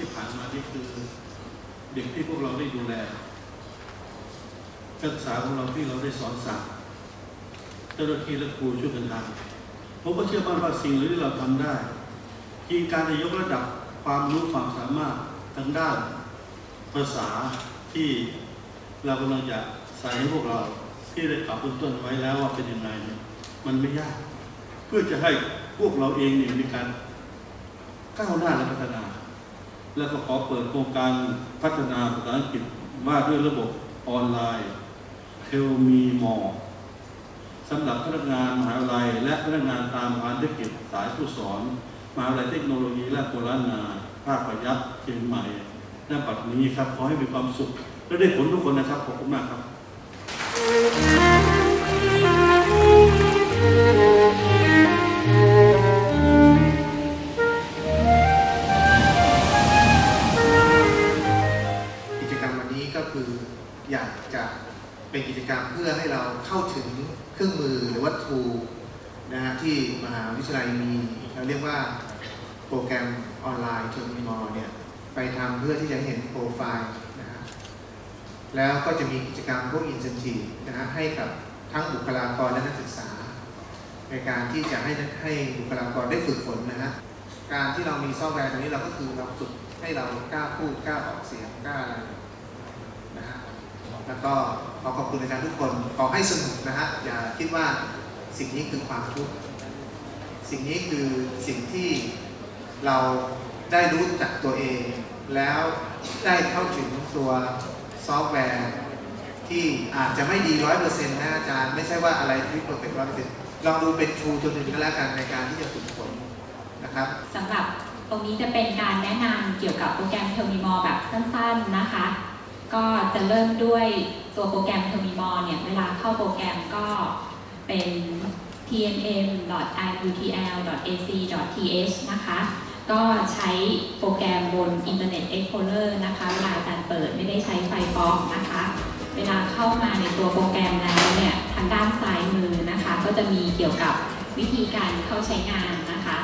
ที่ผ่านมานี่คือเด็กที่พวกเราได้ดูแลนักศึกษาของเราที่เราได้สอนสั่งเจ้าหน้าที่และครูช่วยกันทำผมก็เชื่อมั่นว่าสิ่งเหล่านี้เราทำได้ที่การจะยกระดับความรู้ความสามารถทางด้านภาษาที่เรากำลังจะใส่ให้พวกเราที่ได้กล่าวเบื้องต้นไว้แล้วว่าเป็นยังไงเนี่ยมันไม่ยาก เพื่อจะให้พวกเราเองเนี่ยมีการ ก้าวหน้าและพัฒนา แล้วก็ขอเปิดโครงการพัฒนาภาษาอังกฤษว่าด้วยระบบออนไลน์เทลมีมอสำหรับพนักงานมหาวิทยาลัย และพนักงานตามงานธุรกิจสายผู้สอนมหาวิทยาลัยเทคโนโลยีและโบรานาภาคประยักษ์เชียงใหม่ณปัจจุบันนี้ครับขอให้มีความสุขและได้ผลทุกคนนะครับขอบคุณมากครับ พื่อให้เราเข้าถึงเครื่องมือหรือวัตถุนะครับที่มหาวิทยาลัยมีเราเรียกว่าโปรแกรมออนไลน์เทอร์มินอลเนี่ยไปทำเพื่อที่จะเห็นโปรไฟล์นะครับแล้วก็จะมีกิจกรรมพวกอินเซนทีนะฮะให้กับทั้งบุคลากรและนักศึกษา ในการที่จะให้ให้บุคลากรได้ฝึกฝนนะฮะการที่เรามีซอฟต์แวร์ตรงนี้เราก็คือเราฝึกให้เรากล้าพูดกล้าออกเสียงกล้าอะไร แล้วก็ขอขอบคุณอาจารย์ทุกคนขอให้สนุกนะฮะอย่าคิดว่าสิ่งนี้คือความทุกข์สิ่งนี้คือสิ่งที่เราได้รู้จักตัวเอง แล้วได้เข้าถึงตัวซอฟต์แวร์ที่อาจจะไม่ดีร้อยเปอร์เซ็นต์นะอาจารย์ไม่ใช่ว่าอะไรที่เพอร์เฟกต์ร้อยเปอร์เซ็นต์ลองดูเป็นทูตัวหนึ่งก็แล้วกันในการที่จะฝึกฝนนะครับสำหรับตรงนี้จะเป็นการแนะนำเกี่ยวกับโปรแกรม Termimol แบบสั้นๆนะคะ ก็จะเริ่มด้วยตัวโปรแกรม Termimol เนี่ย เวลาเข้าโปรแกรมก็เป็น tmm.iutl.ac.th นะคะ ก็ใช้โปรแกรมบน Internet Explorer นะคะ เวลาอารเปิดไม่ได้ใช้ไฟฟอกนะคะ เวลาเข้ามาในตัวโปรแกรมแล้วเนี่ย ทางด้านซ้ายมือนะคะ ก็จะมีเกี่ยวกับวิธีการเข้าใช้งานนะคะ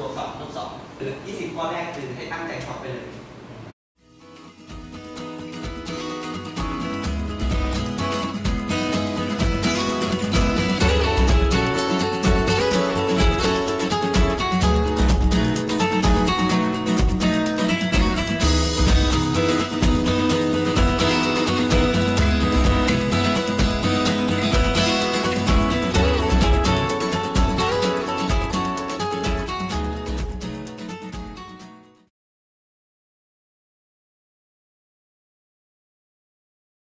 บวกสองลบสองหรือยี่สิบข้อแรกคือให้ตั้งใจสอบไปเลย